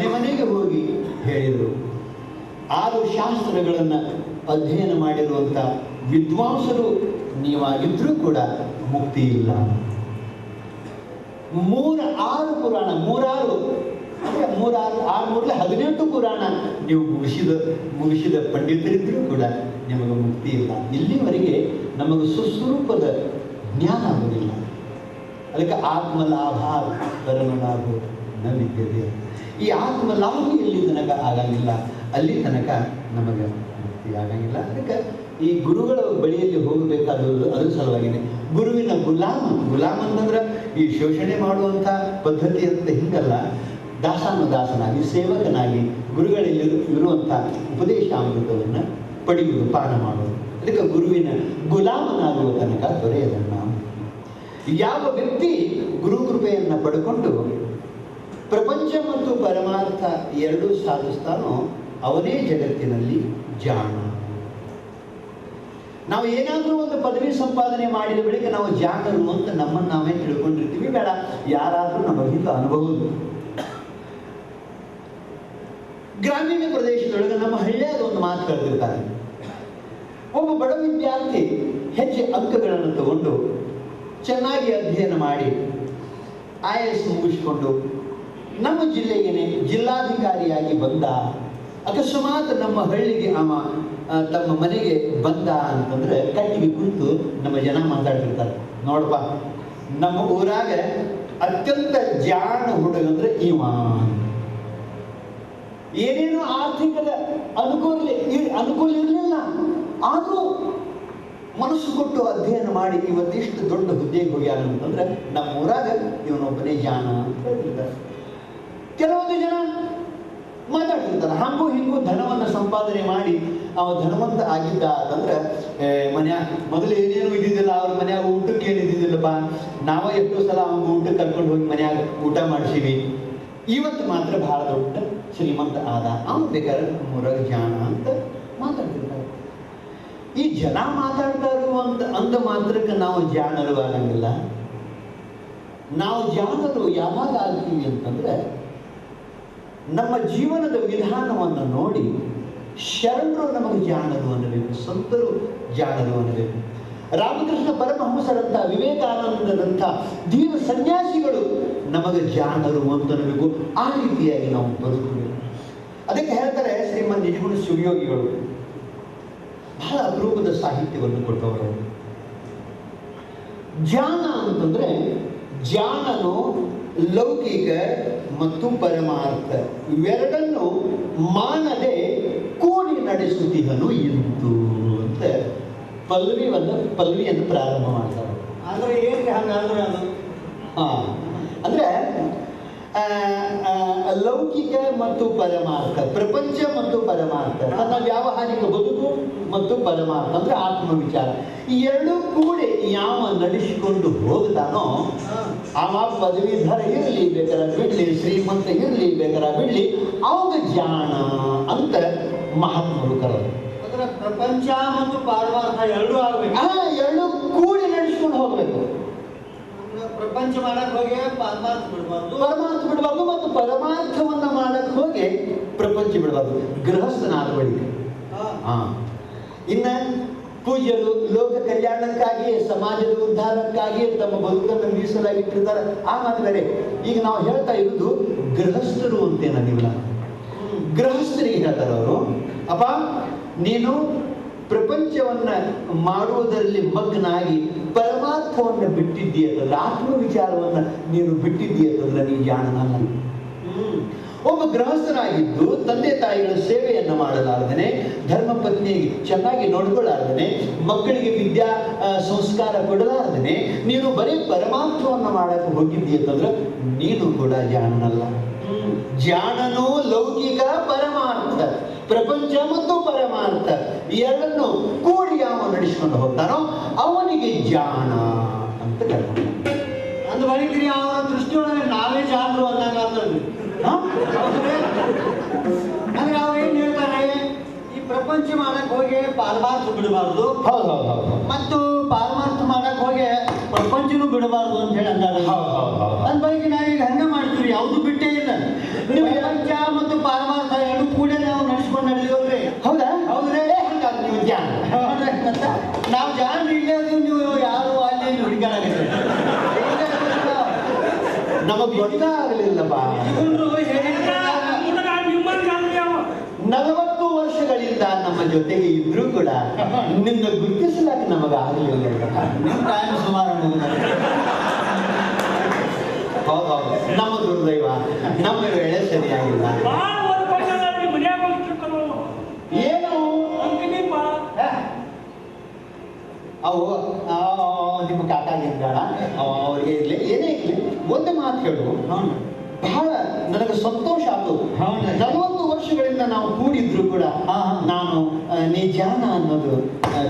ಮನೆ ಮನೆಗೆ ಹೋಗಿ ಹೇಳಿದರು. ಆರು ಶಾಸ್ತ್ರಗಳನ್ನು ಅಧ್ಯಯನ ಮಾಡಿರುವಂಥ ವಿದ್ವಾಂಸರು ನೀವಾಗಿದ್ರೂ ಕೂಡ ಮುಕ್ತಿ ಇಲ್ಲ. ಮೂರ ಆರು ಪುರಾಣ, ಮೂರಾರು, ಅಂದರೆ ಮೂರಾರು, ಆರು, ಮೂರಲ್ಲಿ ಹದಿನೆಂಟು ಪುರಾಣ ನೀವು ಮುಗಿಸಿದ ಮುಗಿಸಿದ ಪಂಡಿತರಿದ್ದರೂ ಕೂಡ ನಿಮಗೆ ಮುಕ್ತಿ ಇಲ್ಲ. ಇಲ್ಲಿವರೆಗೆ ನಮಗೆ ಸುಸ್ವರೂಪದ ಜ್ಞಾನ ಆಗುವುದಿಲ್ಲ. ಅದಕ್ಕೆ ಆತ್ಮಲಾಭ ಪರಮಲಾಭ ನ ವಿದ್ಯತೆ ಈ ಆತ್ಮಲಾಭ ಎಲ್ಲಿ ತನಕ ಆಗಂಗಿಲ್ಲ. ಅಲ್ಲಿ ತನಕ ನಮಗೆ ಮುಕ್ತಿ ಆಗಂಗಿಲ್ಲ. ಅದಕ್ಕೆ ಈ ಗುರುಗಳ ಬಳಿಯಲ್ಲಿ ಹೋಗಬೇಕಾದದ್ದು ಅದ್ರ ಸಲುವಾಗಿನೇ ಗುರುವಿನ ಗುಲಾಮ ಗುಲಾಮ ಅಂತಂದ್ರೆ ಈ ಶೋಷಣೆ ಮಾಡುವಂಥ ಪದ್ಧತಿ ಅಂತ ಹಿಂಗಲ್ಲ. ದಾಸಾನುದಾಸನಾಗಿ, ಸೇವಕನಾಗಿ ಗುರುಗಳಲ್ಲಿ ಇರುವಂಥ ಉಪದೇಶಾಮೃತವನ್ನು ಪಡೆಯುವುದು ಪಾನ ಮಾಡುವುದು. ಅದಕ್ಕೆ ಗುರುವಿನ ಗುಲಾಮನಾಗುವ ತನಕ ದೊರೆಯದನ್ನ. ಯಾವ ವ್ಯಕ್ತಿ ಗುರು ಕೃಪೆಯನ್ನು ಪಡ್ಕೊಂಡು ಪ್ರಪಂಚ ಮತ್ತು ಪರಮಾರ್ಥ ಎರಡೂ ಸಾಧಿಸ್ತಾನೋ ಅವನೇ ಜಗತ್ತಿನಲ್ಲಿ ಜಾಣ. ನಾವು ಏನಾದರೂ ಒಂದು ಪದವಿ ಸಂಪಾದನೆ ಮಾಡಿದ ಬಳಿಕ ನಾವು ಜಾಣರು ಅಂತ ನಮ್ಮನ್ನು ನಾವೇ ತಿಳ್ಕೊಂಡಿರ್ತೀವಿ. ಬೇಡ, ಯಾರಾದರೂ ನಮಗಿಂತ ಅನುಭವ ಗ್ರಾಮೀಣ ಪ್ರದೇಶದೊಳಗೆ ನಮ್ಮ ಹಳ್ಳಿಯಾಗ ಒಂದು ಮಾತು ಕರೆದಿರ್ತಾರೆ. ಒಬ್ಬ ಬಡ ವಿದ್ಯಾರ್ಥಿ ಹೆಚ್ಚು ಅಂಕಗಳನ್ನು ತಗೊಂಡು ಚೆನ್ನಾಗಿ ಅಧ್ಯಯನ ಮಾಡಿ, ಐ ಎಸ್ ಮುಗಿಸ್ಕೊಂಡು ನಮ್ಮ ಜಿಲ್ಲೆಗೆ ಜಿಲ್ಲಾಧಿಕಾರಿಯಾಗಿ ಬಂದ, ಅಕಸ್ಮಾತ್ ನಮ್ಮ ಹಳ್ಳಿಗೆ ಅವ ತಮ್ಮ ಮನೆಗೆ ಬಂದ ಅಂತಂದ್ರೆ ಕಟ್ಟಿಗೆ ಕುಂತು ನಮ್ಮ ಜನ ಮಾತಾಡ್ತಿರ್ತಾರೆ. ನೋಡಪ್ಪ, ನಮ್ಮ ಊರಾಗ ಅತ್ಯಂತ ಜಾಣ ಹುಡುಗ ಅಂದ್ರೆ ಇವ. ಏನೇನು ಆರ್ಥಿಕದ ಅನುಕೂಲ ಅನುಕೂಲ ಇರಲಿಲ್ಲ. ಆದರೂ ಮನಸ್ಸು ಕೊಟ್ಟು ಅಧ್ಯಯನ ಮಾಡಿ ಇವತ್ತಿಷ್ಟು ದೊಡ್ಡ ಹುದ್ದೆಗೆ ಹೋಗ್ಯಾನ ಅಂತಂದ್ರೆ ನಮ್ಮ ಊರಾಗ ಇವನೊಬ್ಬನೇ ಜಾಣ ಅಂತ ಹೇಳ್ತಿರ್ತಾರೆ. ಕೆಲವೊಂದು ಜನ ಮಾತಾಡ್ತಿರ್ತಾರೆ. ಹಂಗು ಹಿಂಗೂ ಧನವನ್ನು ಸಂಪಾದನೆ ಮಾಡಿ ಅವ ಧನವಂತ ಆಗಿದ್ದ ಅಂತಂದ್ರೆ ಮನ್ಯಾಗ ಮೊದಲು ಏನೇನು ಇದ್ದಿದ್ದಿಲ್ಲ, ಅವ್ರ ಮನ್ಯಾಗ ಊಟಕ್ಕೆ ಏನು ಇದ್ದಿದ್ದಿಲ್ಲಪ್ಪ? ನಾವ ಎಷ್ಟೋ ಸಲ ಅವ್ನ ಊಟಕ್ಕೆ ಕರ್ಕೊಂಡು ಹೋಗಿ ಮನ್ಯಾಗ ಊಟ ಮಾಡಿಸಿವಿ. ಇವತ್ತು ಮಾತ್ರ ಬಹಳ ದೊಡ್ಡ ಶ್ರೀಮಂತ ಆದ. ಅವನು ಬೇಕಾದ್ರೆ ಮುರಗ ಜಾಣ ಅಂತ ಮಾತಾಡ್ತಿರ್ತಾರೆ. ಈ ಜನ ಮಾತಾಡ್ತಾರು ಅಂತ ಅಂದ ಮಾತ್ರಕ್ಕೆ ನಾವು ಜಾಣರು ಆಗಂಗಿಲ್ಲ. ನಾವು ಜಾಣರು ಯಾವಾಗ ಆಗ್ತೀವಿ ಅಂತಂದ್ರೆ ನಮ್ಮ ಜೀವನದ ವಿಧಾನವನ್ನು ನೋಡಿ ಶರಣರು ನಮಗೆ ಜಾಣರು ಅನ್ನಬೇಕು, ಸಂತರು ಜಾಣರು ಅನ್ನಬೇಕು. ರಾಮಕೃಷ್ಣ ಪರಮಹಂಸರಂಥ, ವಿವೇಕಾನಂದರಂಥ ದೀನ ಸನ್ಯಾಸಿಗಳು ನಮಗೆ ಜಾಣರು ಅಂತ ಅನ್ನಬೇಕು. ಆ ರೀತಿಯಾಗಿ ನಾವು ಬದುಕಬೇಕು. ಅದಕ್ಕೆ ಹೇಳ್ತಾರೆ ಶ್ರೀಮನ್ ನಿಜಗುಣ ಶಿವಯೋಗಿಗಳು ಬಹಳ ಅಪರೂಪದ ಸಾಹಿತ್ಯವನ್ನು ಕೊಟ್ಟವರು. ಜಾಣ ಅಂತಂದ್ರೆ ಜ್ಞಾನನು ಲೌಕಿಕ ಮತ್ತು ಪರಮಾರ್ಥ ಇವೆರಡನ್ನು ಮಾನದೆ ಕೂಡಿ ನಡೆಸುತ್ತಿಹನು ಇತ್ತು ಅಂತ. ಪಲ್ಲವಿವನ್ನು ಪಲ್ವಿಯನ್ನು ಪ್ರಾರಂಭ ಮಾಡ್ತಾರೆ. ಅಂದ್ರೆ ಏನು ಹಂಗಂದ್ರೆ ಅದು? ಹಾ. ಅಂದ್ರೆ ಲೌಕಿಕ ಮತ್ತು ಪರಮಾರ್ಥ ಪ್ರಪಂಚ ಮತ್ತು ಪರಮಾರ್ಥ ತನ್ನ ವ್ಯಾವಹಾರಿಕ ಬದುಕು ಮತ್ತು ಪರಮಾರ್ಥ ಅಂದ್ರೆ ಆತ್ಮ ವಿಚಾರ ಈ ಎರಡೂ ಕೂಡಿ ಯಾವ ನಡೆಸಿಕೊಂಡು ಹೋಗ್ತಾನೋ ಆವ ಪದವೀಧರ ಇರಲಿ ಬೇಕಾರ ಬಿಡ್ಲಿ ಶ್ರೀಮಂತ ಇರಲಿ ಬೇಕಾರ ಬಿಡ್ಲಿ ಅವಾಗ ಜಾಣ ಅಂತ ಮಹಾತ್ಮರು ಕರೆದರು. ಅಂದ್ರೆ ಪ್ರಪಂಚ ಮತ್ತು ಪಾರಮಾರ್ಥ ಎರಡು ಆಗ್ಬೇಕು. ಎರಡು ಕೂಡಿ ಪ್ರಪಂಚ ಮಾಡಕ್ ಹೋಗಿ ಪರಮಾರ್ಥ ಬಿಡಬಾರ್ದು. ಪರಮಾರ್ಥ ಬಿಡಬಾರ್ದು ಮತ್ತು ಪರಮಾರ್ಥವನ್ನ ಮಾಡಕ್ ಹೋಗಿ ಪ್ರಪಂಚ ಬಿಡಬಾರ್ದು. ಗೃಹಸ್ಥನಾದ ಬಳಿಕ ಹಾ. ಇನ್ನ ಪೂಜ್ಯರು ಲೋಕ ಕಲ್ಯಾಣಕ್ಕಾಗಿ ಸಮಾಜದ ಉದ್ಧಾರಕ್ಕಾಗಿ ತಮ್ಮ ಬದುಕನ್ನು ಮೀಸಲಾಗಿಟ್ಟಿರ್ತಾರೆ ಆ ಮಾತು ಬೇರೆ. ಈಗ ನಾವು ಹೇಳ್ತಾ ಇರುವುದು ಗೃಹಸ್ಥರು ಅಂತೇನ ನೀವು ಗೃಹಸ್ಥರಿಗೆ ಹೇಳ್ತಾರೆ ಅವರು. ಅಪ್ಪ ನೀನು ಪ್ರಪಂಚವನ್ನ ಮಾಡುವುದರಲ್ಲಿ ಮಗ್ನಾಗಿ ಪರಮಾರ್ಥವನ್ನ ಬಿಟ್ಟಿದ್ದೀಯಂತಂದ್ರೆ ಆತ್ಮ ವಿಚಾರವನ್ನ ನೀನು ಬಿಟ್ಟಿದ್ದೀಯಂತಂದ್ರೆ ನೀ ಜಾಣನಲ್ಲ ಒಬ್ಬ ಗೃಹಸ್ಥನಾಗಿದ್ದು ತಂದೆ ತಾಯಿಗಳ ಸೇವೆಯನ್ನು ಮಾಡಲಾರ್ದನೆ ಧರ್ಮ ಪತ್ನಿ ಚೆನ್ನಾಗಿ ನೋಡ್ಕೊಳ್ಳಾರ್ದನೆ ಮಕ್ಕಳಿಗೆ ವಿದ್ಯಾ ಸಂಸ್ಕಾರ ಕೊಡಲಾರ್ದನೆ ನೀನು ಬರೀ ಪರಮಾರ್ಥವನ್ನು ಮಾಡಕ್ಕೆ ಹೋಗಿದ್ದೀಯ ಅಂತಂದ್ರೆ ನೀನು ಕೂಡ ಜಾಣನಲ್ಲ ಜಾಣನು ಲೌಕಿಕ ಪರಮಾರ್ಥ ಪ್ರಪಂಚ ಮತ್ತು ಪರಮಾರ್ಥ. ಎರಡನ್ನು ಕೂಡಿ ಯಾವ ನಡೆಸಿಕೊಂಡು ಹೋಗ್ತಾನೋ ಅವನಿಗೆ ಜಾಣ ಅಂತ ಕರ್ಕೊಂಡು ಅಂದ ಬಳಿಕ ಅವರ ದೃಷ್ಟಿಯೊಳಗೆ ನಾವೇ ಜಾಣರು ಅಂದಾಗ ಅಂದ್ರೆ ಅವ್ರು ಏನ್ ಹೇಳ್ತಾರೆ? ಈ ಪ್ರಪಂಚ ಮಾಡಕ್ ಹೋಗಿ ಪಾಲ್ಮಾರ್ಸು ಬಿಡಬಾರ್ದು. ಮತ್ತು ಪಾಲ್ಮಾರ್ಸು ಮಾಡಕ್ ಹೋಗಿ ಪ್ರಪಂಚನೂ ಬಿಡಬಾರ್ದು ಅಂತ ಹೇಳಿ ಅಂದಾರೆ ಹೌದು, ಹೌದು, ಹೌದು. ಅಂದ ಬಳಿಕ ನಾವೀಗ ಹಂಗ ಮಾಡ್ತೀವಿ ಯಾವುದು ಬಿಟ್ಟೇ ಇಲ್ಲ ನೀವು ಪ್ರಪಂಚ ಮತ್ತು ಪಾರಮಾರ್ಥ ಎರಡು ಕೂಡ ನಾವು ನಡೆಸ್ಕೊಂಡು ನಡೆದಿವಲ್ರಿ ಹೌದಾ ಹೌದ್ರಿ ಹಂಗಾದ್ರೆ ನೀವು ಜಾಣ ಹೌದ್ರಿ? ಮತ್ತ ನಾವು ಜಾಣ ಇಲ್ಲೇ ಅದೀವಿ, ನೀವು ಯಾರು ಅಲ್ಲಿ ಹುಡುಗಾಡಾಗತ್ತೆ ನಮಗ್ ಗೊತ್ತಾಗಲಿಲ್ಲಪ್ಪ. ಇವ್ರು ಹೇಳಿದ್ರೆ? ನಲವತ್ತು ವರ್ಷಗಳಿಂದ ನಮ್ಮ ಜೊತೆಗೆ ಇದ್ರೂ ಕೂಡ ನಿನ್ನ ಗುರುತಿಸಲಾಕ ನಮಗ ಟೈಮ್ ಸುಮಾರು ಹೌದೌದು ನಮ್ಮ ದುರ್ದೈವ ನಮ್ಮ ವೇಳೆ ಸರಿಯಾಗಿಲ್ಲ. ಏನು? ಅವು ಆ, ನಿಮ್ಮ ಕಾಕಾಗಿದ್ದಾಳ? ಅವ್ರಿಗೆ ಇರ್ಲಿ. ಏನೇ ಒಂದು ಮಾತು ಹೇಳು. ಹೌದು. ಬಹಳ ನನಗೆ ಸಂತೋಷ ಆಯ್ತು. ನಲವತ್ತು ವರ್ಷಗಳಿಂದ ನಾವು ಕೂಡಿದ್ರು ಕೂಡ. ನಾನು ನಿಜಾನ ಅನ್ನೋದು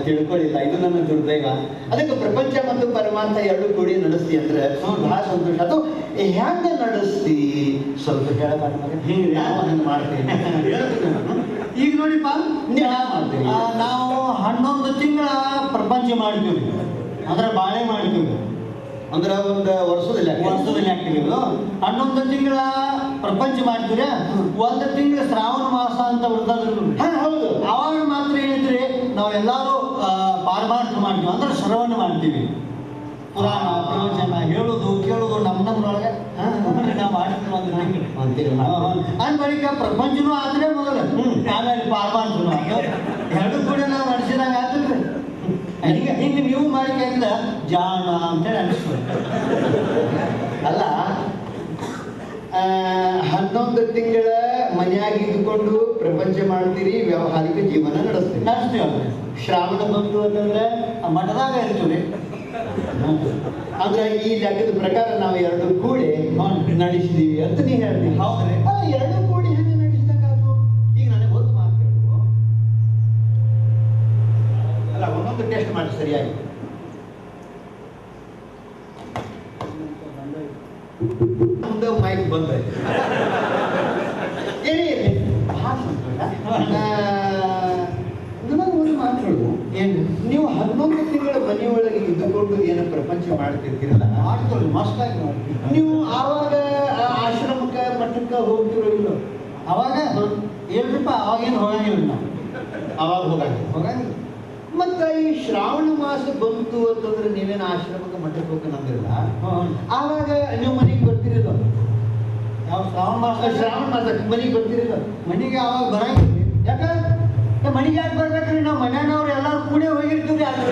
ತಿಳ್ಕೊಳ್ಳಿಲ್ಲ ಇದು ನನ್ನ ದುರ್ದೈವ. ಅದಕ್ಕೆ ಪ್ರಪಂಚ ಮತ್ತು ಪರಮಾರ್ಥ ಎರಡು ಕೂಡಿ ನಡೆಸ್ತಿ ಅಂದ್ರೆ ಬಹಳ ಸಂತೋಷ. ಅದು ಹ್ಯಾಂಗ ನಡೆಸ್ತಿ? ಸ್ವಲ್ಪ ಹೇಳಬಾರ್ದು. ಈಗ ನೋಡಿಪ್ಪ. ನಾವು ಹನ್ನೊಂದು ತಿಂಗಳ ಪ್ರಪಂಚ ಮಾಡ್ತೀವಿ ಅಂದ್ರೆ ಬಾಳೆ ಮಾಡ್ತೀವಿ ಅಂದ್ರೆ ಒಂದು ವರ್ಷದಲ್ಲಿ ವರ್ಷದಲ್ಲಿ ಹಾಕ್ತೀವಿ ಹನ್ನೊಂದು ತಿಂಗಳ ಪ್ರಪಂಚ ಮಾಡ್ತೀರ? ಒಂದು ತಿಂಗಳ ಶ್ರಾವಣ ಮಾಸ ಅಂತ ಬರ್ತದ್ರಿ ಹೌದು. ಅವಾಗ ಮಾತ್ರ ಏನಿದ್ರಿ ನಾವೆಲ್ಲರೂ ಎಲ್ಲಾರು ಪಾರಮಾರ್ಥ ಮಾಡ್ತೀವಿ. ಅಂದ್ರೆ ಶ್ರವಣ ಮಾಡ್ತೀವಿ. ಪುರಾಣ ಪ್ರವಚನ ಹೇಳೋದು ಕೇಳೋದು ನಮ್ಮ ನಮ್ಮೊಳಗೆ ನಾವು ಅಂದ್ರೆ ಅಂದ ಬಳಿಕ ಪ್ರಪಂಚನೂ ಆದ್ರೆ ಮೊದಲು. ಆಮೇಲೆ ಪಾರಮಾರ್ಥನೂ ಎರಡು ಕೂಡ ನಾವು ಹಿಂಗೆ ಹಿಂಗೆ ನೀವು ಮಾಡಿಕೆಯಿಂದ ಜಾಣ ಅಂತೇಳಿ ಅನಿಸ್ತದೆ ಅಲ್ಲ ಹನ್ನೊಂದು ತಿಂಗಳ ಮನೆಯಾಗಿ ಇದ್ದುಕೊಂಡು ಪ್ರಪಂಚ ಮಾಡ್ತೀರಿ ವ್ಯಾವಹಾರಿಕ ಜೀವನ ನಡೆಸ್ತೀರಿ. ಅಷ್ಟೇ ಶ್ರಾವಣ ಬಂತು ಅಂತಂದ್ರೆ ಮಠದಾಗ ಇರ್ತೀವಿ. ಅಂದ್ರೆ ಈ ಲೆಕ್ಕದ ಪ್ರಕಾರ ನಾವು ಎರಡು ಕೂಡಿ ನಡೆಸ್ತೀವಿ ಅಂತ ನೀವು ಹೇಳ್ತೀವಿ ಹೌದ್ರಿ. ಅಲ್ಲ ಎರಡು ಟೆಸ್ಟ್ ಮಾಡಿ ಸರಿಯಾಗಿ. ಮುಂದೆ ಮೈಕ್ ಬಂದ. ಏನೇ ಸಂತೋಷ. ಒಂದು ಮಾತು ಹೇಳು. ಏನು? ನೀವು ಹನ್ನೊಂದು ತಿಂಗಳ ಮನೆಯೊಳಗೆ ಇದ್ದುಕೊಂಡು ಏನು ಪ್ರಪಂಚ ಮಾಡ್ತಿರ್ತೀರಲ್ಲ? ಮಾಡ್ತೀವಿ ಮಸ್ತಾಗಿ ಮಾಡ್ತೀವಿ. ನೀವು ಆವಾಗ ಆಶ್ರಮಕ್ಕೆ ಮಠಕ್ಕೆ ಹೋಗ್ತಿರೋ ಇಲ್ಲೋ? ಅವಾಗ? ಇಲ್ರಿಪ್ಪ ಅವಾಗೇನು ಹೋಗಂಗಿಲ್ಲ. ನಾವು ಅವಾಗ ಹೋಗಂಗಿಲ್ಲ. ಹೋಗಂಗಿಲ್ಲ. ಮತ್ತೆ ಈ ಶ್ರಾವಣ ಮಾಸ ಬಂತು ಅಂತಂದ್ರೆ ನೀವೇನು ಆಶ್ರಮಕ್ಕೆ ಮಠಕ್ಕೆ ಅಂದಿರಲ್ಲ ಹ್ಮ್. ಆವಾಗ ನೀವು ಮನೆಗೆ ಬರ್ತಿರಲ್ಲ ಯಾವ ಶ್ರಾವಣ ಮಾಸ ಶ್ರಾವಣ ಮಾಸಕ್ಕೆ ಮನೆಗೆ ಬರ್ತಿರಲ್ಲ ಮನೆಗೆ ಆವಾಗ ಬರಂಗಿಲ್ಲ. ಯಾಕಂದ್ರೆ ಮನೆಗೆ ಯಾಕೆ ಬರ್ಬೇಕ್ರಿ? ನಾವು ಮನ್ಯಾನವ್ರು ಎಲ್ಲರೂ ಕೂಡಿ ಹೋಗಿರ್ತೀವಿ ಅದು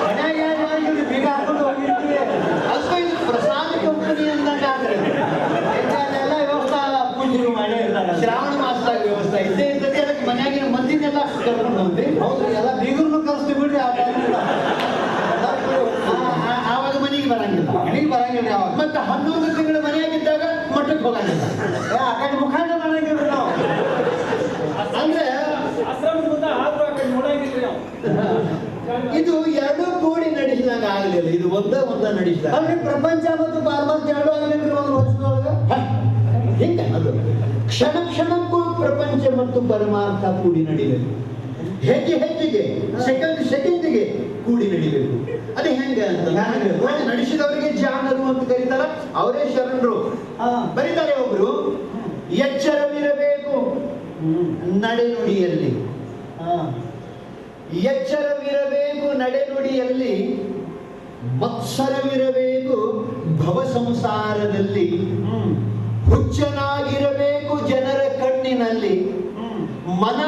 ಮನ್ಯಾಗ ಯಾರು ಹೋಗಿರ್ತೀವಿ ಬೀಗ ಹಾಕೊಂಡು ಹೋಗಿರ್ತೀವಿ ಅದು ಇದು ಪ್ರಸಾದ ಕಂಪನಿ ಅಂದಂಗ ಆದ್ರೆ ಎಲ್ಲ ವ್ಯವಸ್ಥೆ ಪೂಜೆಗಳು ಮಾಡೇ ಇರ್ತಾರೆ ಶ್ರಾವಣ ಮಾಸದಾಗ ವ್ಯವಸ್ಥೆ ಇದ್ದೇ ಇರ್ತದೆ ಅದಕ್ಕೆ ಮನೆಯಾಗಿನ ಮಂದಿನೆಲ್ಲ ಕರ್ಕೊಂಡು ಹೋಗ್ತೀವಿ ಹೌದು ಎಲ್ಲ ಬೀಗರ್ನು ಕರೆಸ್ತೀವಿ ಬಿಡ್ರಿ ಆ ಟೈಮ್ನಾಗ. ಆ- ಆ- ಆವಾಗ ಮನೆಗೆ ಬರಂಗಿಲ್ಲ ಮನೆಗೆ ಬರಂಗಿಲ್ಲ ಅವಾಗ ಮತ್ತೆ ಹನ್ನೊಂದು ತಿಂಗಳ ಮನೆಯಾಗಿದ್ದಾಗ ಮಠಕ್ಕೆ ಹೋಗಂಗಿಲ್ಲ. ಏ, ಆ ಕಡೆ ಮುಖಾಂಡ ಮಾಡಂಗಿಲ್ಲ ನಾವು. ಅಂದ್ರೆ ಇದು ಎರಡು ಕೂಡಿ ನಡೆಸಿದಾಗ ಆಗಲಿಲ್ಲ. ಇದು ಒಂದ ಒಂದ ನಡೀತಾ ಅಂದ್ರೆ ಪ್ರಪಂಚ ಮತ್ತು ಪಾರ್ಮಾರ್ಥ ಎರಡು ಆಗಲಿಲ್ಲ ಒಂದು ವರ್ಷದೊಳಗೆ? ಹಿಂಗ ಅದು. ಕ್ಷಣ ಕ್ಷಣಕ್ಕೂ ಪ್ರಪಂಚ ಮತ್ತು ಪರಮಾರ್ಥ ಕೂಡಿ ನಡಿಬೇಕು. ಹೆಜ್ಜೆ ಹೆಜ್ಜೆಗೆ ಸೆಕೆಂಡ್ ಸೆಕೆಂಡಿಗೆ ಕೂಡಿ ನಡಿಬೇಕು. ಅದು ಹೆಂಗ ನಡೆಸಿದವರಿಗೆ ಜಾನರು ಅಂತ ಕರೀತಾರ ಅವರೇ ಶರಣರು. ಹಾ. ಬರೀತಾರೆ ಒಬ್ರು. ಎಚ್ಚರವಿರಬೇಕು. ನಡೆನುಡಿಯಲ್ಲಿ. ಹಾ ಎಚ್ಚರವಿರಬೇಕು ನಡೆನುಡಿಯಲ್ಲಿ. ಮತ್ಸರವಿರಬೇಕು ಭವ ಸಂಸಾರದಲ್ಲಿ. ಹುಚ್ಚನಾಗಿರಬೇಕು ಜನರ ಕಣ್ಣಿನಲ್ಲಿ. ಮನ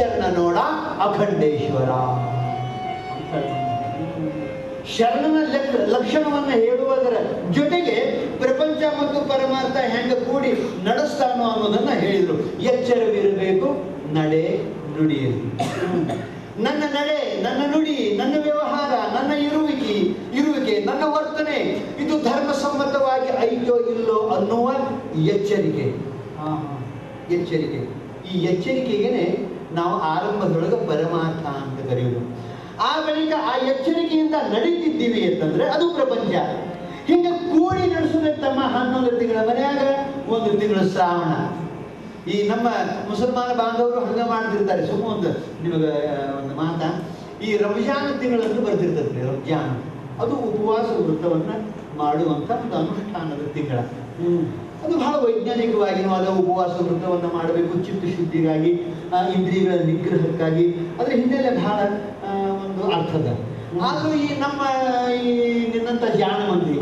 ಶರಣ ನೋಡ ಅಖಂಡೇಶ್ವರ. ಶರಣನ ಲೆಕ್ಕ ಲಕ್ಷಣವನ್ನು ಹೇಳುವುದರ ಜೊತೆಗೆ ಪ್ರಪಂಚ ಮತ್ತು ಪರಮಾರ್ಥ ಹೆಂಗ ಕೂಡಿ ನಡೆಸ್ತಾನೋ ಅನ್ನೋದನ್ನ ಹೇಳಿದರು. ಎಚ್ಚರವಿರಬೇಕು ನಡೆ ನುಡಿಯಲ್ಲಿ ನನ್ನ ನಡೆ ನನ್ನ ನುಡಿ ನನ್ನ ವ್ಯವಹಾರ ನನ್ನ ಇರುವಿಕೆ ಇರುವಿಕೆ ನನ್ನ ವರ್ತನೆ ಇದು ಧರ್ಮಸಮ್ಮತವಾಗಿ ಐತೋ ಇಲ್ಲೋ ಅನ್ನುವ ಎಚ್ಚರಿಕೆ. ಹಾ ಹಾ. ಎಚ್ಚರಿಕೆ. ಈ ಎಚ್ಚರಿಕೆಗೇನೆ ನಾವು ಆರಂಭದೊಳಗೆ ಪರಮಾರ್ಥ ಅಂತ ಕರೆಯುವುದು ಆ ಬಳಿಕ ಆ ಎಚ್ಚರಿಕೆಯಿಂದ ನಡೀತಿದ್ದೀವಿ ಅಂತಂದ್ರೆ ಅದು ಪ್ರಪಂಚ. ಹಿಂಗೆ ಕೂಡಿ ನಡೆಸೋದೇ ತಮ್ಮ ಹನ್ನೊಂದು ತಿಂಗಳ ಮನೆಯಾಗ ಒಂದು ತಿಂಗಳು ಶ್ರಾವಣ. ಈ ನಮ್ಮ ಮುಸಲ್ಮಾನ ಬಾಂಧವರು ಹಂಗ ಮಾಡ್ತಿರ್ತಾರೆ. ಸುಮ್ಮ ಒಂದು ನಿಮಗೆ ಒಂದು ಮಾತ. ಈ ರಂಜಾನ್ ತಿಂಗಳಂದು ಬರ್ತಿರ್ತದೆ ರಂಜಾನ್ ಅದು ಉಪವಾಸ ವೃತ್ತವನ್ನ ಮಾಡುವಂತ ಒಂದು ಅನುಷ್ಠಾನದ ತಿಂಗಳ. ಅದು ಬಹಳ ವೈಜ್ಞಾನಿಕವಾಗಿ ಅದ ಉಪವಾಸ ವೃತ್ತವನ್ನು ಮಾಡಬೇಕು ಚಿತ್ತ ಶುದ್ಧಿಗಾಗಿ ಇಂದ್ರಿಯಗಳ ನಿಗ್ರಹಕ್ಕಾಗಿ. ಅದರ ಹಿನ್ನೆಲೆ ಬಹಳ ಒಂದು ಅರ್ಥದ. ಆದರೂ ಈ ನಮ್ಮ ಈ ನಿನ್ನಂಥ ಜಾಣ ಮಂದಿ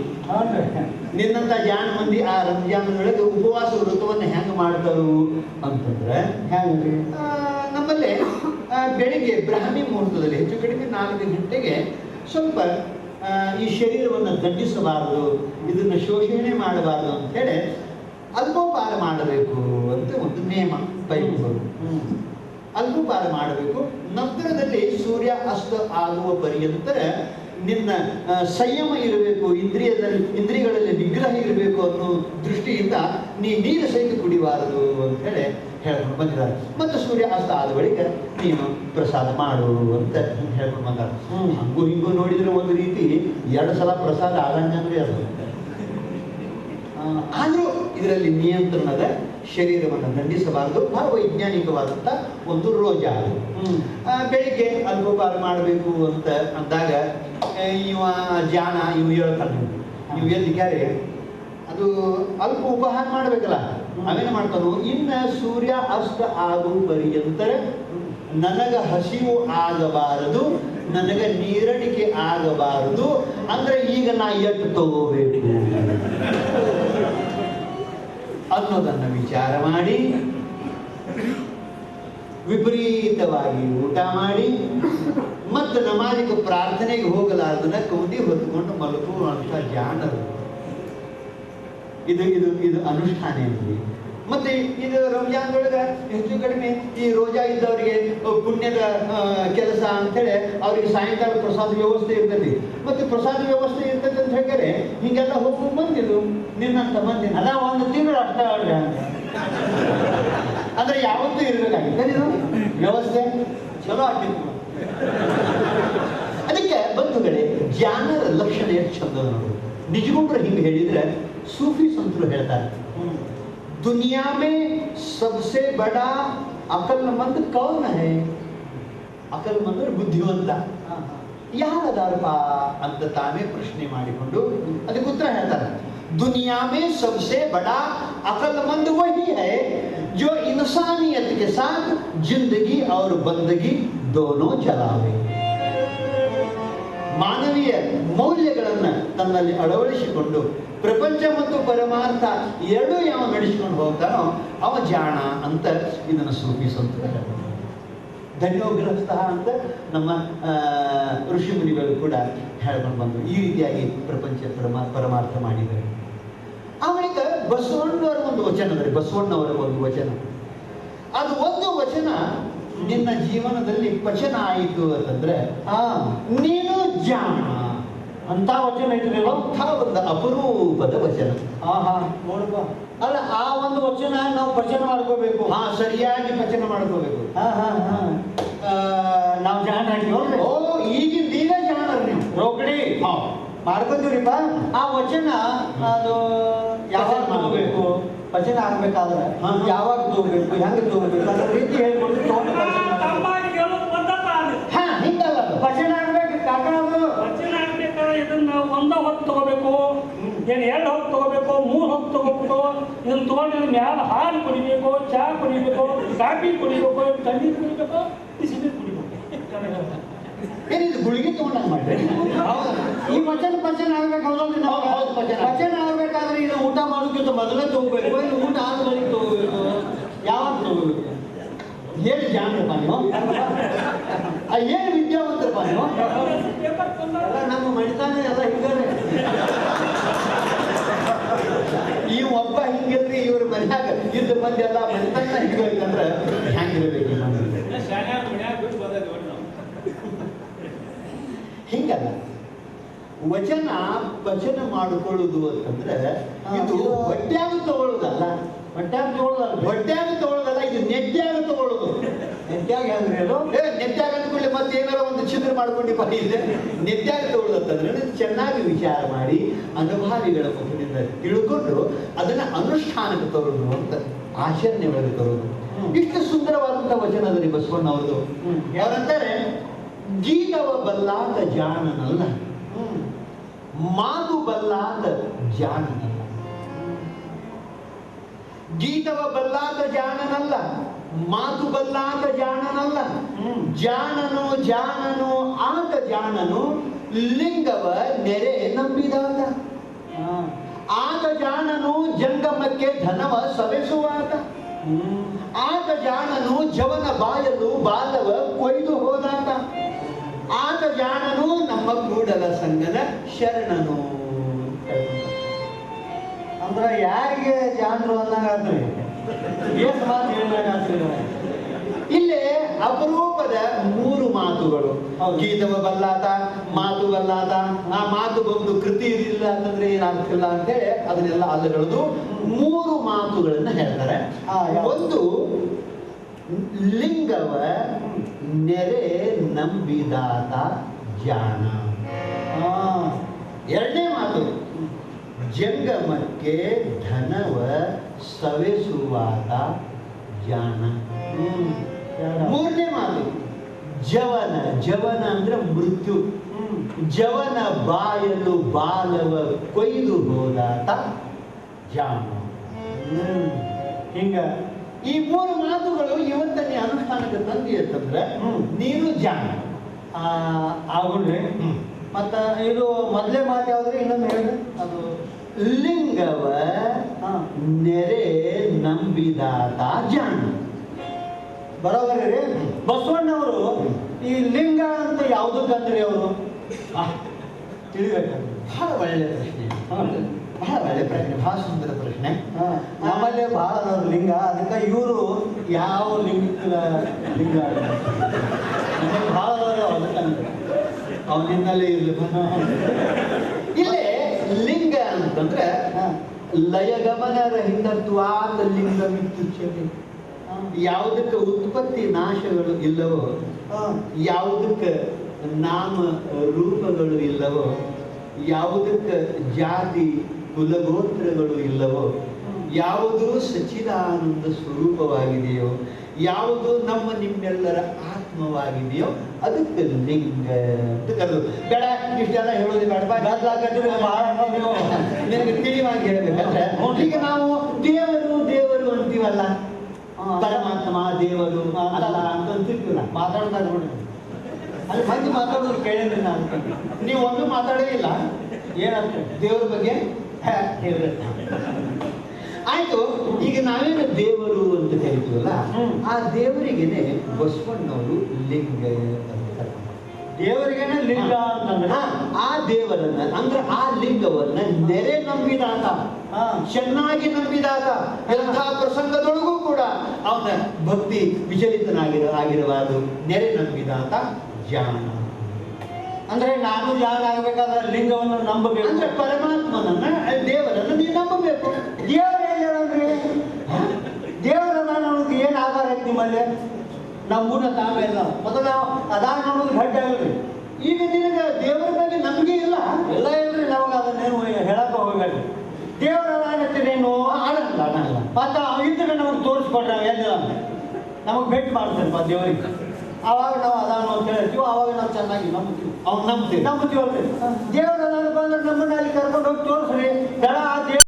ನಿನ್ನಂಥ ಜಾಣ ಮಂದಿ ಆ ರಂಜಾನದೊಳಗೆ ಉಪವಾಸ ವೃತ್ತವನ್ನು ಹೆಂಗೆ ಮಾಡ್ತಾರು ಅಂತಂದ್ರೆ ಹೆಂಗ್ರಿ ಆ, ನಮ್ಮಲ್ಲಿ ಬೆಳಿಗ್ಗೆ ಬ್ರಾಹ್ಮಿ ಮುಹೂರ್ತದಲ್ಲಿ ಹೆಚ್ಚು ಕಡಿಮೆ ನಾಲ್ಕು ಗಂಟೆಗೆ ಸ್ವಲ್ಪ ಈ ಶರೀರವನ್ನು ದಂಡಿಸಬಾರದು, ಇದನ್ನು ಶೋಷಣೆ ಮಾಡಬಾರದು ಅಂತ ಹೇಳಿ ಅಲ್ಪೋಪಾರ ಮಾಡಬೇಕು ಅಂತ ಒಂದು ನಿಯಮ ಬೈಬಲ್ ಅಲ್ಪೋಪಾರ ಮಾಡಬೇಕು. ನಂತರದಲ್ಲಿ ಸೂರ್ಯ ಅಸ್ತ ಆಗುವ ಪರ್ಯಂತ ನಿನ್ನ ಸಂಯಮ ಇರಬೇಕು, ಇಂದ್ರಿಯದಲ್ಲಿ, ಇಂದ್ರಿಯಗಳಲ್ಲಿ ನಿಗ್ರಹ ಇರಬೇಕು ಅನ್ನೋ ದೃಷ್ಟಿಯಿಂದ ನೀ ನೀರು ಸಹಿತ ಕುಡಿಬಾರದು ಅಂತ ಹೇಳಿ ಹೇಳ್ಕೊಂಡು ಬಂದಿದ್ದಾರೆ. ಮತ್ತು ಸೂರ್ಯ ಅಸ್ತ ಆದ ಬಳಿಕ ನೀನು ಪ್ರಸಾದ ಮಾಡು ಅಂತ ಹೇಳ್ಕೊಂಡು ಬಂದಾರ. ಹಂಗೂ ಹಿಂಗೂ ನೋಡಿದ್ರೆ ಒಂದು ರೀತಿ ಎರಡು ಸಲ ಪ್ರಸಾದ ಆದಂಗಂದ್ರೆ ಅದು. ಆದರೂ ಇದರಲ್ಲಿ ನಿಯಂತ್ರಣದ ಶರೀರವನ್ನು ದಂಡಿಸಬಾರದು ಬಹಳ ವೈಜ್ಞಾನಿಕವಾದಂಥ ಒಂದು ರೋಜಾ ಅದು. ಬೆಳಿಗ್ಗೆ ಅಲ್ಪೋಪಾರ ಮಾಡಬೇಕು ಅಂತ ಅಂದಾಗ ಇವ ಜಾಣ ಇವು ಹೇಳ್ತಾನೆ ನೀವು ಎದ್ದಿಕ್ಯಾರೆ ಅದು ಅಲ್ಪ ಉಪಹಾರ ಮಾಡ್ಬೇಕಲ್ಲ. ಅವೇನು ಮಾಡ್ತಾನು ಇನ್ನ ಸೂರ್ಯ ಅಸ್ತ ಆಗು ಪರ್ಯಂತ ನನಗ ಹಸಿವು ಆಗಬಾರದು, ನನಗ ನೀರಡಿಕೆ ಆಗಬಾರದು, ಅಂದ್ರೆ ಈಗ ನಾ ಎಟ್ಟು ತಗೋಬೇಕು? ಅನ್ನೋದನ್ನ ವಿಚಾರ ಮಾಡಿ, ವಿಪರೀತವಾಗಿ ಊಟ ಮಾಡಿ, ಮತ್ತು ನಮಾಜಿಗೆ ಪ್ರಾರ್ಥನೆಗೆ ಹೋಗಲಾರ್ದನ್ನ ಕೌದಿ ಹೊತ್ಕೊಂಡು ಮಲಗುವಂಥ ಜಾಣರು. ಇದು ಇದು ಇದು ಅನುಷ್ಠಾನ ಮತ್ತೆ ಇದು ರಂಜಾನ್ದೊಳಗೆ ಹೆಚ್ಚು ಕಡಿಮೆ ಈ ರೋಜಾ ಇದ್ದವರಿಗೆ ಪುಣ್ಯದ ಕೆಲಸ ಅಂತೇಳಿ ಅವ್ರಿಗೆ ಸಾಯಂಕಾಲ ಪ್ರಸಾದ ವ್ಯವಸ್ಥೆ ಇರ್ತೈತಿ ಮತ್ತೆ ಪ್ರಸಾದ ವ್ಯವಸ್ಥೆ ಇರ್ತದೆ ಅಂತ ಹೇಳಿದ್ರೆ ಹಿಂಗೆಲ್ಲ ಹೋಗಿ ಬಂದಿದ್ದು ನಿನ್ನಂತ ಮಂದಿ. ಅದ ಒಂದು ತಿಂಗಳು ಅಷ್ಟ ಅಲ್ರಿ ಅಂತ. ಅಂದ್ರೆ ಯಾವತ್ತೂ ಇರ್ಬೇಕಾಗಿತ್ತು ಇದು ವ್ಯವಸ್ಥೆ? ಚಲೋ ಆಗಿತ್ತು ಅದಕ್ಕೆ ಬಂಧುಗಳೇ ಜಾನರ ಲಕ್ಷಣ ಎಷ್ಟು ಚಂದ ನೋಡು. ನಿಜಗುಂಡ್ರು ಹಿಂಗೆ ಹೇಳಿದ್ರೆ ಸೂಫಿ ಸಂತರು ಹೇಳ್ತಾರೆ. दुनिया में सबसे बड़ा अकलमंद कौन है ಅಕಲ್ಮಂದ್ ಅಂದ್ರೆ ಬುದ್ಧಿವಂತ ಹಾ ಹಾ ಯಾರದಾರಪ್ಪ ಅಂತ ತಾವೇ ಪ್ರಶ್ನೆ ಮಾಡಿಕೊಂಡು ಅದಕ್ಕೆ ಉತ್ತರ ಹೇಳ್ತಾರೆ दुनिया में सबसे बड़ा अकलमंद वही है जो इंसानियत के साथ जिंदगी और बंदगी दोनों चलावे ಮಾನವೀಯ ಮೌಲ್ಯಗಳನ್ನು ತನ್ನಲ್ಲಿ ಅಳವಡಿಸಿಕೊಂಡು ಪ್ರಪಂಚ ಮತ್ತು ಪರಮಾರ್ಥ ಎರಡೂ ಯಾವ ನಡೆಸಿಕೊಂಡು ಹೋಗ್ತಾನೋ ಅವ ಜಾಣ ಅಂತ ಇದನ್ನು ಸೂಪಿಸುವಂತ ಧನ್ಯೋಗ್ರಸ್ಥ ಅಂತ ನಮ್ಮ ಋಷಿ ಮುನಿಗಳು ಕೂಡ ಹೇಳ್ಕೊಂಡು ಬಂದರು. ಈ ರೀತಿಯಾಗಿ ಪ್ರಪಂಚ ಪರಮಾ, ಪರಮಾರ್ಥ ಮಾಡಿದ್ದಾರೆ. ಆಮೇಲೆ ಬಸವಣ್ಣವರ ಒಂದು ವಚನ ಅಂದರೆ ಬಸವಣ್ಣವರ ಒಂದು ವಚನ. ಅದು ಒಂದು ವಚನ ನಿನ್ನ ಜೀವನದಲ್ಲಿ ಪಚನ ಆಯಿತು ಅಂತಂದ್ರೆ, ಆ, ನೀನು ಜಾಣ. ಅಂತ ವಚನ ಐತ್ರಿ ಅಂಥ ಒಂದು ಅಪರೂಪದ ವಚನ. ಹಾ ಹಾ ನೋಡಪ್ಪ ಅಲ್ಲ ಆ ಒಂದು ವಚನ ನಾವು ಪಚನ ಮಾಡ್ಕೋಬೇಕು. ಹಾ ಸರಿಯಾಗಿ ಪಚನ ಮಾಡ್ಕೋಬೇಕು. ಹಾ ಹಾ ಹಾ. ನಾವು ಜಾಣ ಹಾಕಿವಲ್ರಿ ಓ ಈಗಿನ ನೀವೇ ಜಾಣರು ನೀವು. ರೋಕಡಿ. ಹಾ. ಮಾಡ್ಕೋತೀವ್ರಿಪ್ಪ? ಆ ವಚನ ಅದು ಯಾವಾಗ ಮಾಡಬೇಕು. ವಚನ ಆಗ್ಬೇಕಾದ್ರೆ. ಯಾವಾಗ ತಗೋಬೇಕು ಹೆಂಗೆ ತಗೋಬೇಕು ಅನ್ನೋ ರೀತಿ ಹೇಳ್ಕೊಂಡು ತಗೊಂಡು ವಚನ ಮಾಡ್ಬೇಕು. ತಮ್ಮಾಗಿ ಹೇಳೋದು ಒಂದಪ್ಪ ಅದು. ಹಾ ಹಿಂಗಲ್ಲ ಅದು. ವಚನ ಆಗ್ಬೇಕು ಕಾಕ ಅದು ವಚನ ಆಗ್ಬೇಕಾದ್ರೆ ಇದನ್ನ ಒಂದ ಹೊತ್ತು ತಗೋಬೇಕು ಏನು ಎರಡು ಹೊತ್ತು ತಗೋಬೇಕು ಮೂರು ಹೊತ್ತು ತಗೋಬೇಕು ಇದನ್ನು ತೊಗೊಂಡು ಮ್ಯಾಲ ಹಾಲು ಕುಡಿಬೇಕು ಚಹಾ ಕುಡಿಬೇಕು ಕಾಫಿ ಕುಡಿಬೇಕು ತಣ್ಣೀರು ಕುಡಿಬೇಕು ಬಿಸಿನೀರು ಕುಡಿಬೇಕು. ಏನಿದು ಗುಳಿಗೆ ತಗೊಂಡಂಗೆ ಹೌದು. ಈ ವಚನ ಪಚನ ಆಗ್ಬೇಕು ಹೌದಲ್ರಿ ನಾವು. ಹೌದು, ಪಚನ. ಪಚನ ಆಗ್ಬೇಕಾದ್ರೆ ಇದು ಊಟ ಮಾಡೋಕ್ಕಿಂತ ಮೊದಲೇ ತಗೋಬೇಕು. ಇಲ್ಲ ಊಟ ಆದ್ಮೇಲೆ ತಗೋಬೇಕು? ಯಾವಾಗ ತಗೋಬೇಕು? ಏನು ಜಾಣ್ರಪ್ಪ ನೀವು? ಏನು ವಿದ್ಯಾವಂತರಪ್ಪ ನೀವು ಪೇಪರ್ ತಂದಾಗ ಎಲ್ಲ ನಮ್ಮ ಮಣಿತಾನೆ ಎಲ್ಲ ಹಿಂಗಾರೆ ಈ ಒಬ್ಬ ಹಿಂಗಿಲ್ರಿ ಇವ್ರ ಮನ್ಯಾಗ ಇದ್ದ ಮಂದಿ? ಎಲ್ಲ ಮನೆತನ ಹಿಡ್ಬೇಕಂದ್ರೆ ಹೆಂಗಿರ್ಬೇಕು ಒಟ್ಟು ನಾವು. ಹಿಂಗಲ್ಲ. ವಚನ ವಚನ ಮಾಡಿಕೊಳ್ಳುವುದು ಅಂತಂದ್ರೆ ಇದು ಹೊಟ್ಟೆಯಾಗ ಹೊಟ್ಯಾಗ ತಗೊಳ್ಳೋದಲ್ಲ. ಹೊಟ್ಯಾಗ ತಗೊಳ್ಳೋದಲ್ಲ. ಹೊಟ್ಟೆಯಾಗ ತಗೊಳ್ಳೋದಲ್ಲ ಇದು ನೆಟ್ಟ್ಯಾಗ ತಗೊಳ್ಳೋದು. ನೆಟ್ಯಾಗ ಹೆಂಗ್ರಿ ಏ ನೆಟ್ಟ್ಯಾಗ ಅಂದ್ಕೊಳ್ಳಿ ಮತ್ತೆ ಏನಾರ ಒಂದು ಚಿತ್ರ ಮಾಡ್ಕೊಂಡು ಬಂದಿದ್ದೆ ನೆಟ್ಟ್ಯಾಗ ತಗೊಳ್ಳೋದಂತಂದ್ರೆ ಇದು ಚೆನ್ನಾಗಿ ವಿಚಾರ ಮಾಡಿ ಅನುಭವಿಗಳ ಮುಖದಿಂದ ತಿಳ್ಕೊಂಡು ಅದನ್ನ ಅನುಷ್ಠಾನಕ್ಕೆ ತರೋದು ಅಂತ. ಆಚರಣೆ ಒಳಗೆ ಇಷ್ಟು ಸುಂದರವಾದಂಥ ವಚನ ಅದರಿ ಬಸವಣ್ಣವ್ರದ್ದು ಯಾರಂತಾರೆ? ಗೀತವ ಬಲ್ಲಾತ ಜಾಣನಲ್ಲ ಮಾತು ಬಲ್ಲಾತ ಜಾಣನಲ್ಲ ಗೀತವ ಬಲ್ಲಾತ ಜಾಣನಲ್ಲ ಮಾತು ಬಲ್ಲಾತ ಜಾಣನಲ್ಲ. ಜಾಣನು ಜಾಣನು ಆತ ಜಾಣನು ಲಿಂಗವ ನೆರೆ ನಂಬಿದಾತ. ಆತ ಜಾಣನು ಜಂಗಮಕ್ಕೆ ಧನವ ಸವೆಸುವಾತ ಹ್ಮ್ ಆತ ಜಾಣನು ಜವನ ಬಾಯಲು ಬಾಲವ ಕೊಯ್ದು ಹೋದಾತ ಆತ ಜಾಣನು ನಮ್ಮ ಕೂಡಲ ಸಂಗನ ಶರಣನು. ಅಂದ್ರ ಯಾರಿಗೆ ಜಾಣರು ಅಂದಂಗಾತ್ರಿ ಇಲ್ಲೇ ಮಾತು ಹೇಳ್ದಂಗಾತ್ರಿ ಮೂರು ಮಾತುಗಳು. ಗೀತವ ಬಲ್ಲಾತ ಮಾತು ಬಲ್ಲಾತ ಆ ಮಾತು ಬಂದು ಕೃತಿ ಇರಲಿಲ್ಲ ಅಂತಂದ್ರೆ ಏನಾಗ್ತಿಲ್ಲ ಅಂತೇಳಿ ಅದನ್ನೆಲ್ಲ ಅಲ್ಲಗಳದು ಮೂರು ಮಾತುಗಳನ್ನ ಹೇಳ್ತಾರೆ? ಒಂದು ಲಿಂಗವ ನೆರೆ ನಂಬಿದಾತ ಜಾಣ ಎರಡನೇ ಮಾತು ಜಂಗಮಕ್ಕೆ ಧನವ ಸವೆಸುವಾತ ಜಾಣ ಎರಡು. ಮೂರನೇ ಮಾತು ಜವನ. ಜವನ ಅಂದ್ರೆ ಮೃತ್ಯು. ಜವನ ಬಾಯಲು ಬಾಲವ ಕೊಯ್ದು ಹೋದಾತ ಜಾಣ ಹ್ಮ್. ಹಿಂಗ. ಈ ಮೂರು ಮಾತುಗಳು ಇವತ್ತನೇ ಅನುಷ್ಠಾನಕ್ಕೆ ತಂದಿ ಅಂತಂದ್ರೆ. ನೀನು ಜಾಣ ಆಗುಣ್ರಿ. ಮತ್ತ ಇದು ಮೊದಲೇ ಮಾತು ಯಾವ್ದ್ರೆ? ಇನ್ನೊಂದು ಹೇಳಿದ್ರೆ ಅದು ಲಿಂಗವ ನೆರೆ ನಂಬಿದಾತ ಜಾಣ ಬರೋಬರಿ ರೀ ಬಸವಣ್ಣವರು ಈ ಲಿಂಗ ಅಂತ ಯಾವ್ದಕ್ಕಂದ್ರಿ ಅವರು? ತಿಳಿಬೇಕು. ಬಹಳ ಒಳ್ಳೆ ಪ್ರಶ್ನೆ. ಬಹಳ ಒಳ್ಳೆ ಪ್ರಶ್ನೆ ಬಹಳ ಸುಂದರ ಪ್ರಶ್ನೆ. ನಮ್ಮಲ್ಲಿ ಬಹಳ ಲಿಂಗ ಅದಕ್ಕೆ ಇವರು ಯಾವ ಲಿಂಗ ಲಿಂಗ ಬಹಳ ಅದಕ್ಕೆ ಅವನಿಂದಲೇ ಇರ್ಲಿ ಇಲ್ಲೇ ಲಿಂಗ ಅಂತಂದ್ರೆ ಹಾ. ಲಯಗಮನ ಹಿಂದತ್ವಾದ ಲಿಂಗ ಮಿತ್ಯುಚ್ಯತೆ ಯಾವುದಕ್ಕೆ ಉತ್ಪತ್ತಿ ನಾಶಗಳು ಇಲ್ಲವೋ ಯಾವುದಕ್ಕೆ ನಾಮ ರೂಪಗಳು ಇಲ್ಲವೋ ಯಾವುದಕ್ಕೆ ಜಾತಿ ಕುಲಗೋತ್ರಗಳು ಇಲ್ಲವೋ ಯಾವುದು ಸಚಿದಾನಂದ ಸ್ವರೂಪವಾಗಿದೆಯೋ ಯಾವುದು ನಮ್ಮ ನಿಮ್ಮೆಲ್ಲರ ಆತ್ಮವಾಗಿದೆಯೋ ಅದಕ್ಕೆ ಲಿಂಗ ಅಂತ ಕರೆದು ಬೇಡ ಇಷ್ಟೆಲ್ಲ ಹೇಳೋದು ಬೇಡಪ್ಪ ತಿಳಿವಾಗಿ ಹೇಳ್ಬೇಕಂದ್ರೆ ಹ್ಞೂ. ಈಗ ನಾವು ದೇವರು ದೇವರು ಅಂತೀವಲ್ಲ. ಪರಮಾತ್ಮ ದೇವರು ಅಲ್ಲ ಅಂತ ಅಂತಿರ್ತೀವಲ್ಲ ಮಾತಾಡ್ತಾ ಇದ್ಬಿಡ್ರಿ ಅಲ್ಲಿ ಮಂದಿ ಮಾತಾಡೋದು ಕೇಳಿದ್ರೆ ನಾನು. ನೀವು ಒಂದು ಮಾತಾಡೇ ಇಲ್ಲ. ಏನಂತ? ದೇವ್ರ ಬಗ್ಗೆ. ಆಯ್ತು ಈಗ ನಾವೇನು ದೇವರು ಅಂತ ಕರಿತೀವಲ್ಲ ಆ ದೇವರಿಗೆನೆ ಬಸವಣ್ಣವರು ಲಿಂಗ ಅಂತ ದೇವರಿಗೇನೆ ಲಿಂಗ ಹಾ, ಆ ದೇವರನ್ನ ಅಂದ್ರೆ ಆ ಲಿಂಗವನ್ನ ನೆರೆ ನಂಬಿದಾತ. ಚೆನ್ನಾಗಿ ನಂಬಿದಾಗ ಎಂಥ ಪ್ರಸಂಗದೊಳಗೂ ಕೂಡ ಅವನ ಭಕ್ತಿ ವಿಚಲಿತನಾಗಿರ ಆಗಿರಬಾರದು ನೆರೆ ನಂಬಿದಾತ ಜಾಣ ಅಂದ್ರೆ ನಾನು ಯಾರು ಆಗ್ಬೇಕಾದ್ರೆ ಲಿಂಗವನ್ನು ನಂಬಬೇಕು. ಅಂದ್ರೆ ಪರಮಾತ್ಮನನ್ನ ದೇವರನ್ನ ನೀವು ನಂಬಬೇಕು. ದೇವರ ಹೇಳ್ರಿ ದೇವರ ನನಗೆ ಏನು ಆಧಾರ ಐತಿ ನಿಮ್ಮಲ್ಲಿ? ನಮ್ಮೂನ ತಾವೇ ಇಲ್ಲ ಮೊದಲು ಅದಾನ ಅನ್ನೋದು ಗಟ್ಟಿ ಅಲ್ರಿ. ಈಗ ನಿನಗೆ ದೇವರ ಮೇಲೆ ನಂಬಿಕೆ ಇಲ್ಲ. ಎಲ್ಲ ಇಲ್ರಿ ನಮಗೆ ಅದನ್ನೇನು ಹೇಳಕ್ಕೆ ಹೋಗ್ಬೇಡ್ರಿ. ದೇವರ ಅದಾನತ್ತೀರೇನು ಆಡಲ್ಲ ಆಡಲ್ಲ ಮತ್ತೆ ಇದ್ರೆ ನಮಗೆ ತೋರಿಸ್ಕೊಡ್ರಿ ಎಲ್ಲ ನಮಗ್ ಭೇಟಿ ಮಾಡ್ತಾರಪ್ಪ ದೇವರಿಗೆ. ಅವಾಗ ನಾವು ಅದನ್ನು ಅಂತ ಹೇಳ್ತೀವಿ ಅವಾಗ ನಾವು ಚೆನ್ನಾಗಿ ನಂಬ್ತೀವಿ. ಅವ್ನು ನಂಬ್ತೀವಿ. ನಂಬ್ತೀವಲ್ರಿ ದೇವರ ಬಂದ್ರೆ ನಮ್ಮನ್ನ ಅಲ್ಲಿ ಕರ್ಕೊಂಡು ಹೋಗಿ ತೋರಿಸ್ರಿ. ಆ ದೇವ್ರ